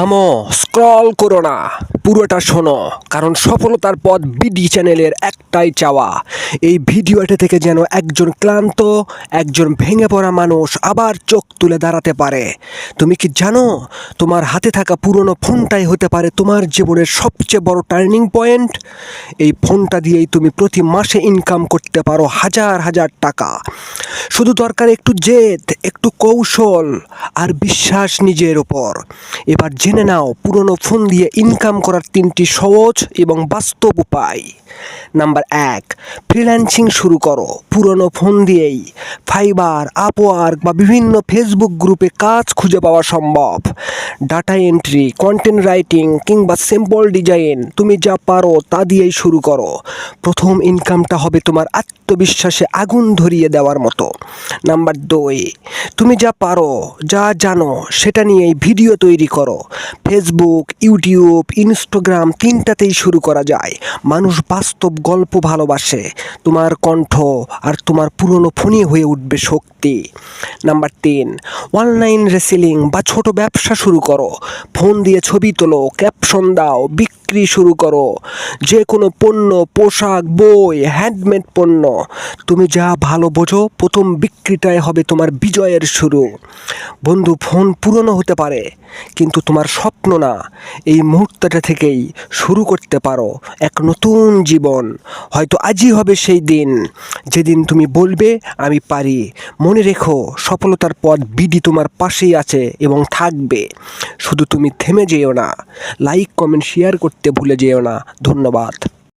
থামো স্ক্রল করো না। পুরোটা শোনো, কারণ সফলতার পথ বিডি চ্যানেলের একটাই চাওয়া। এই ভিডিওটা থেকে যেন একজন ক্লান্ত, একজন ভেঙে পড়া মানুষ আবার চোখ তুলে দাঁড়াতে পারে। তুমি কি জানো, তোমার হাতে থাকা পুরনো ফোনটাই হতে পারে তোমার জীবনের সবচেয়ে বড় টার্নিং পয়েন্ট? এই ফোনটা দিয়েই তুমি প্রতি মাসে ইনকাম করতে পারো হাজার হাজার টাকা। শুধু দরকার একটু জেদ, একটু কৌশল আর বিশ্বাস নিজের ওপর। এবার জেনে নাও, পুরনো ফোন দিয়ে ইনকাম করার তিনটি সহজ এবং বাস্তব উপায়। নাম্বার এক ফ্রিল্যান্সিং শুরু করো। পুরনো ফোন দিয়েই ফাইবার, আপওয়ার্ক বা বিভিন্ন ফেসবুক গ্রুপে কাজ খুঁজে পাওয়া সম্ভব। ডাটা এন্ট্রি কন্টেন্ট রাইটিং কিংবা সিম্পল ডিজাইন তুমি যা পারো তা দিয়েই শুরু করো। প্রথম ইনকামটা হবে তোমার আত্মবিশ্বাসে আগুন ধরিয়ে দেওয়ার মতো। নাম্বার দুই তুমি যা পারো, যা জানো, সেটা নিয়েই ভিডিও তৈরি করো। ফেসবুক ইউটিউব ইনস্টাগ্রাম তিনটাতেই শুরু করা যায়। মানুষ বাস্তব গল্প ভালোবাসে। তোমার কণ্ঠ আর তোমার পুরনো ফোনই হয়ে উঠবে শক্তি। নাম্বার তিন অনলাইন রেসেলিং বা ছোট ব্যবসা শুরু করো। ফোন দিয়ে ছবি তোলো ক্যাপশন দাও, বিক্রি শুরু করো। যে কোনো পণ্য, পোশাক, বই হ্যান্ডমেড পণ্য। তুমি যা ভালো বোঝো, প্রথম বিক্রিটাই হবে তোমার বিজয়ের শুরু। বন্ধু, ফোন পুরনো হতে পারে, কিন্তু তোমার স্বপ্ন না। এই মুহূর্তটা থেকেই শুরু করতে পারো এক নতুন জীবন। হয়তো আজই হবে সেই দিন। যেদিন তুমি বলবে, আমি পারি। মনে রেখো, সফলতার পথ বিডি তোমার পাশেই আছে এবং থাকবে। শুধু তুমি থেমে যেও না। লাইক, কমেন্ট, শেয়ার করতে ভুলে যেও না। ধন্যবাদ।